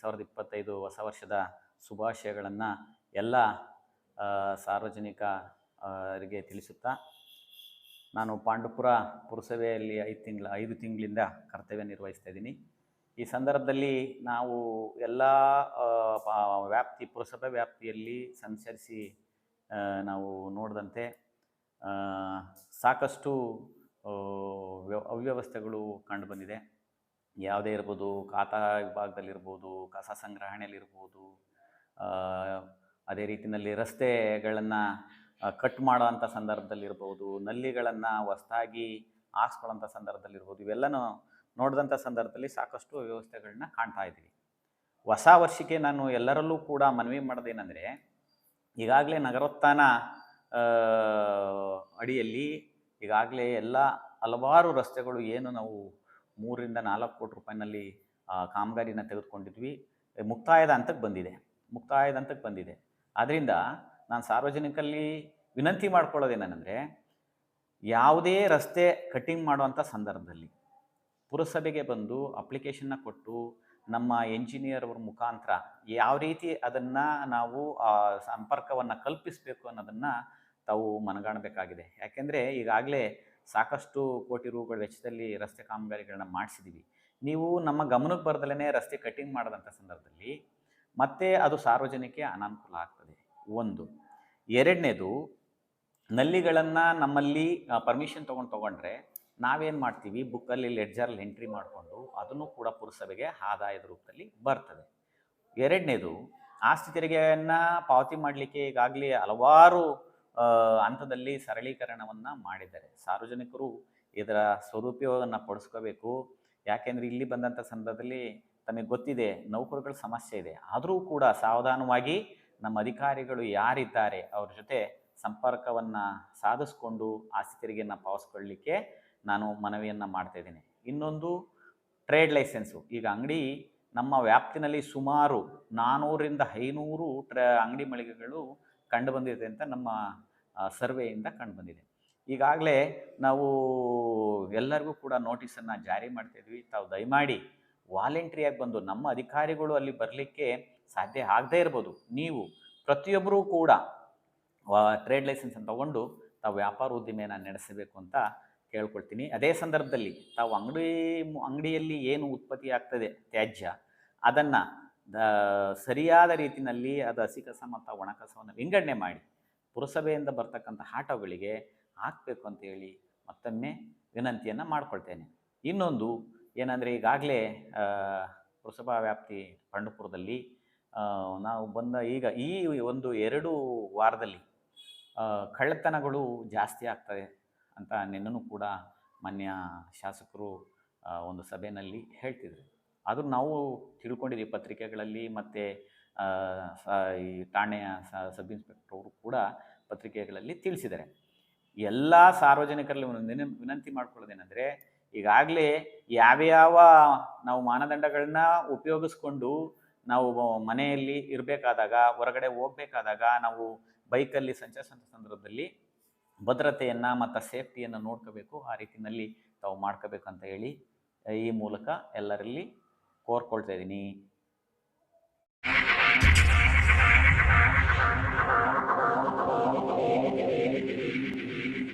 ಸಾವಿರದ ಇಪ್ಪತ್ತೈದು ಹೊಸ ವರ್ಷದ ಶುಭಾಶಯಗಳನ್ನು ಎಲ್ಲ ಸಾರ್ವಜನಿಕರಿಗೆ ಸಾರ್ವಜನಿಕ ರಿಗೆ ತಿಳಿಸುತ್ತಾ ನಾನು ಪಾಂಡುಪುರ ಪುರಸಭೆಯಲ್ಲಿ ಐದು ತಿಂಗಳ, ಐದು ತಿಂಗಳಿಂದ ಕರ್ತವ್ಯ ನಿರ್ವಹಿಸ್ತಾ ಇದ್ದೀನಿ. ಈ ಸಂದರ್ಭದಲ್ಲಿ ನಾವು ಎಲ್ಲ ವ್ಯಾಪ್ತಿ, ಪುರಸಭೆ ವ್ಯಾಪ್ತಿಯಲ್ಲಿ ಸಂಚರಿಸಿ ನಾವು ನೋಡಿದಂತೆ ಸಾಕಷ್ಟು ಅವ್ಯವಸ್ಥೆಗಳು ಕಂಡುಬಂದಿದೆ ಯಾವುದೇ ಇರ್ಬೋದು, ಖಾತಾ ವಿಭಾಗದಲ್ಲಿರ್ಬೋದು, ಕಸ ಸಂಗ್ರಹಣೆಯಲ್ಲಿರ್ಬೋದು ಅದೇ ರೀತಿಯಲ್ಲಿ ರಸ್ತೆಗಳನ್ನು ಕಟ್ ಮಾಡೋವಂಥ ಸಂದರ್ಭದಲ್ಲಿರ್ಬೋದು, ನಲ್ಲಿಗಳನ್ನು ಹೊಸ್ದಾಗಿ ಹಾಕ್ಸ್ಕೊಳ್ಳೋಂಥ ಸಂದರ್ಭದಲ್ಲಿರ್ಬೋದು, ಇವೆಲ್ಲನೂ ನೋಡಿದಂಥ ಸಂದರ್ಭದಲ್ಲಿ ಸಾಕಷ್ಟು ವ್ಯವಸ್ಥೆಗಳನ್ನ ಕಾಣ್ತಾ ಇದ್ದೀವಿ. ಹೊಸ ವರ್ಷಕ್ಕೆ ನಾನು ಎಲ್ಲರಲ್ಲೂ ಕೂಡ ಮನವಿ ಮಾಡೋದೇನೆಂದರೆ, ಈಗಾಗಲೇ ನಗರೋತ್ಥಾನ ಅಡಿಯಲ್ಲಿ ಈಗಾಗಲೇ ಎಲ್ಲ ಹಲವಾರು ರಸ್ತೆಗಳು ಏನು ನಾವು ಮೂರರಿಂದ ನಾಲ್ಕು ಕೋಟಿ ರೂಪಾಯಿನಲ್ಲಿ ಕಾಮಗಾರಿನ ತೆಗೆದುಕೊಂಡಿದ್ವಿ. ಮುಕ್ತಾಯದ ಹಂತಕ್ಕೆ ಬಂದಿದೆ. ಮುಕ್ತಾಯದ ಹಂತಕ್ಕೆ ಬಂದಿದೆ. ಆದ್ದರಿಂದ ನಾನು ಸಾರ್ವಜನಿಕಲ್ಲಿ ವಿನಂತಿ ಮಾಡ್ಕೊಳ್ಳೋದೇನಂದರೆ, ಯಾವುದೇ ರಸ್ತೆ ಕಟ್ಟಿಂಗ್ ಮಾಡುವಂಥ ಸಂದರ್ಭದಲ್ಲಿ ಪುರಸಭೆಗೆ ಬಂದು ಅಪ್ಲಿಕೇಶನ್ನ ಕೊಟ್ಟು ನಮ್ಮ ಎಂಜಿನಿಯರ್ ಅವ್ರ ಮುಖಾಂತರ ಯಾವ ರೀತಿ ಅದನ್ನು ನಾವು ಸಂಪರ್ಕವನ್ನು ಕಲ್ಪಿಸಬೇಕು ಅನ್ನೋದನ್ನು ತಾವು ಮನಗಾಣಬೇಕಾಗಿದೆ. ಯಾಕೆಂದರೆ ಈಗಾಗಲೇ ಸಾಕಷ್ಟು ಕೋಟಿ ರೂಗಳ ವೆಚ್ಚದಲ್ಲಿ ರಸ್ತೆ ಕಾಮಗಾರಿಗಳನ್ನ ಮಾಡಿಸಿದ್ದೀವಿ ನೀವು ನಮ್ಮ ಗಮನಕ್ಕೆ ಬರ್ದಲೇ ರಸ್ತೆ ಕಟ್ಟಿಂಗ್ ಮಾಡಿದಂಥ ಸಂದರ್ಭದಲ್ಲಿ ಮತ್ತೆ ಅದು ಸಾರ್ವಜನಿಕ ಅನಾನುಕೂಲ ಆಗ್ತದೆ. ಒಂದು. ಎರಡನೇದು, ನಲ್ಲಿಗಳನ್ನು ನಮ್ಮಲ್ಲಿ ಪರ್ಮಿಷನ್ ತೊಗೊಂಡು ತೊಗೊಂಡ್ರೆ ನಾವೇನು ಮಾಡ್ತೀವಿ? ಬುಕ್ಕಲ್ಲಿ ಲೆಡ್ಜರಲ್ಲಿ ಎಂಟ್ರಿ ಮಾಡಿಕೊಂಡು ಅದನ್ನು ಕೂಡ ಪುರಸಭೆಗೆ ಆದಾಯದ ರೂಪದಲ್ಲಿ ಬರ್ತದೆ. ಎರಡನೇದು, ಆಸ್ತಿ ತೆರಿಗೆಯನ್ನು ಪಾವತಿ ಮಾಡಲಿಕ್ಕೆ ಈಗಾಗಲೇ ಹಲವಾರು ಹಂತದಲ್ಲಿ ಸರಳೀಕರಣವನ್ನು ಮಾಡಿದ್ದಾರೆ. ಸಾರ್ವಜನಿಕರು ಇದರ ಸದುಪಯೋಗವನ್ನು ಪಡಿಸ್ಕೋಬೇಕು. ಯಾಕೆಂದರೆ ಇಲ್ಲಿ ಬಂದಂಥ ಸಂದರ್ಭದಲ್ಲಿ ತಮಗೆ ಗೊತ್ತಿದೆ, ನೌಕರುಗಳ ಸಮಸ್ಯೆ ಇದೆ. ಆದರೂ ಕೂಡ ಸಾವಧಾನವಾಗಿ ನಮ್ಮ ಅಧಿಕಾರಿಗಳು ಯಾರಿದ್ದಾರೆ, ಅವ್ರ ಜೊತೆ ಸಂಪರ್ಕವನ್ನು ಸಾಧಿಸ್ಕೊಂಡು ಆಸ್ತಿ ತೆರಿಗೆಯನ್ನು ಪಾವಸ್ಕೊಳ್ಳಲಿಕ್ಕೆ ನಾನು ಮನವಿಯನ್ನು ಮಾಡ್ತಾ ಇದ್ದೀನಿ. ಇನ್ನೊಂದು ಟ್ರೇಡ್ ಲೈಸೆನ್ಸು. ಈಗ ಅಂಗಡಿ ನಮ್ಮ ವ್ಯಾಪ್ತಿನಲ್ಲಿ ಸುಮಾರು ನಾನ್ನೂರಿಂದ ಐನೂರು ಟ್ರ, ಅಂಗಡಿ ಮಳಿಗೆಗಳು ಕಂಡು ಬಂದಿದೆ ಅಂತ ನಮ್ಮ ಸರ್ವೆಯಿಂದ ಕಂಡು ಬಂದಿದೆ ಈಗಾಗಲೇ ನಾವು ಎಲ್ಲರಿಗೂ ಕೂಡ ನೋಟಿಸನ್ನು ಜಾರಿ ಮಾಡ್ತಾಯಿದ್ವಿ ತಾವು ದಯಮಾಡಿ ವಾಲಂಟ್ರಿಯಾಗಿ ಬಂದು ನಮ್ಮ ಅಧಿಕಾರಿಗಳು ಅಲ್ಲಿ ಬರಲಿಕ್ಕೆ ಸಾಧ್ಯ ಆಗದೇ ಇರ್ಬೋದು. ನೀವು ಪ್ರತಿಯೊಬ್ಬರೂ ಕೂಡ ಟ್ರೇಡ್ ಲೈಸೆನ್ಸನ್ನು ತಗೊಂಡು ತಾವು ವ್ಯಾಪಾರ ಉದ್ದಿಮೆಯನ್ನು ನಡೆಸಬೇಕು ಅಂತ ಕೇಳ್ಕೊಳ್ತೀನಿ. ಅದೇ ಸಂದರ್ಭದಲ್ಲಿ ತಾವು ಅಂಗಡಿ ಅಂಗಡಿಯಲ್ಲಿ ಏನು ಉತ್ಪತ್ತಿ ಆಗ್ತದೆ ತ್ಯಾಜ್ಯ, ಅದನ್ನು ಸರಿಯಾದ ರೀತಿಯಲ್ಲಿ ಅದು ಹಸಿ ಕಸ ಮತ್ತು ಒಣ ಕಸವನ್ನು ವಿಂಗಡಣೆ ಮಾಡಿ ಪುರಸಭೆಯಿಂದ ಬರ್ತಕ್ಕಂಥ ಆಟೋಗಳಿಗೆ ಹಾಕಬೇಕು ಅಂತೇಳಿ ಮತ್ತೊಮ್ಮೆ ವಿನಂತಿಯನ್ನು ಮಾಡಿಕೊಳ್ತೇನೆ. ಇನ್ನೊಂದು ಏನಂದರೆ ಈಗಾಗಲೇ ಪುರಸಭಾ ವ್ಯಾಪ್ತಿ ಪಂಡಪುರದಲ್ಲಿ ನಾವು ಬಂದ ಈಗ ಈ ಒಂದು ಎರಡು ವಾರದಲ್ಲಿ ಕಳ್ಳತನಗಳು ಜಾಸ್ತಿ ಆಗ್ತದೆ ಅಂತ ನಿನ್ನೂ ಕೂಡ ಮಾನ್ಯ ಶಾಸಕರು ಒಂದು ಸಭೆಯಲ್ಲಿ ಹೇಳ್ತಿದ್ರು. ಅದು ನಾವು ತಿಳ್ಕೊಂಡಿದ್ದೀವಿ ಪತ್ರಿಕೆಗಳಲ್ಲಿ ಮತ್ತು ಈ ಠಾಣೆಯ ಸಬ್ ಇನ್ಸ್ಪೆಕ್ಟರ್ ಅವರು ಕೂಡ ಪತ್ರಿಕೆಗಳಲ್ಲಿ ತಿಳಿಸಿದ್ದಾರೆ. ಎಲ್ಲ ಸಾರ್ವಜನಿಕರಲ್ಲಿ ಒಂದು ವಿನ- ವಿನಂತಿ ಮಾಡ್ಕೊಳ್ಳೋದೇನೆಂದರೆ, ಈಗಾಗಲೇ ಯಾವ್ಯಾವ ನಾವು ಮಾನದಂಡಗಳನ್ನ ಉಪಯೋಗಿಸ್ಕೊಂಡು ನಾವು ಮನೆಯಲ್ಲಿ ಇರಬೇಕಾದಾಗ, ಹೊರಗಡೆ ಹೋಗ್ಬೇಕಾದಾಗ, ನಾವು ಬೈಕಲ್ಲಿ ಸಂಚರಿಸಿದ ಸಂದರ್ಭದಲ್ಲಿ ಭದ್ರತೆಯನ್ನು ಮತ್ತು ಸೇಫ್ಟಿಯನ್ನು ನೋಡ್ಕೋಬೇಕು, ಆ ರೀತಿಯಲ್ಲಿ ತಾವು ಮಾಡ್ಕೋಬೇಕಂತ ಹೇಳಿ, ಈ ಮೂಲಕ ಎಲ್ಲರಲ್ಲಿ ಕೋರ್ಕೊಳ್ತಾ ಇದ್ದೀನಿ.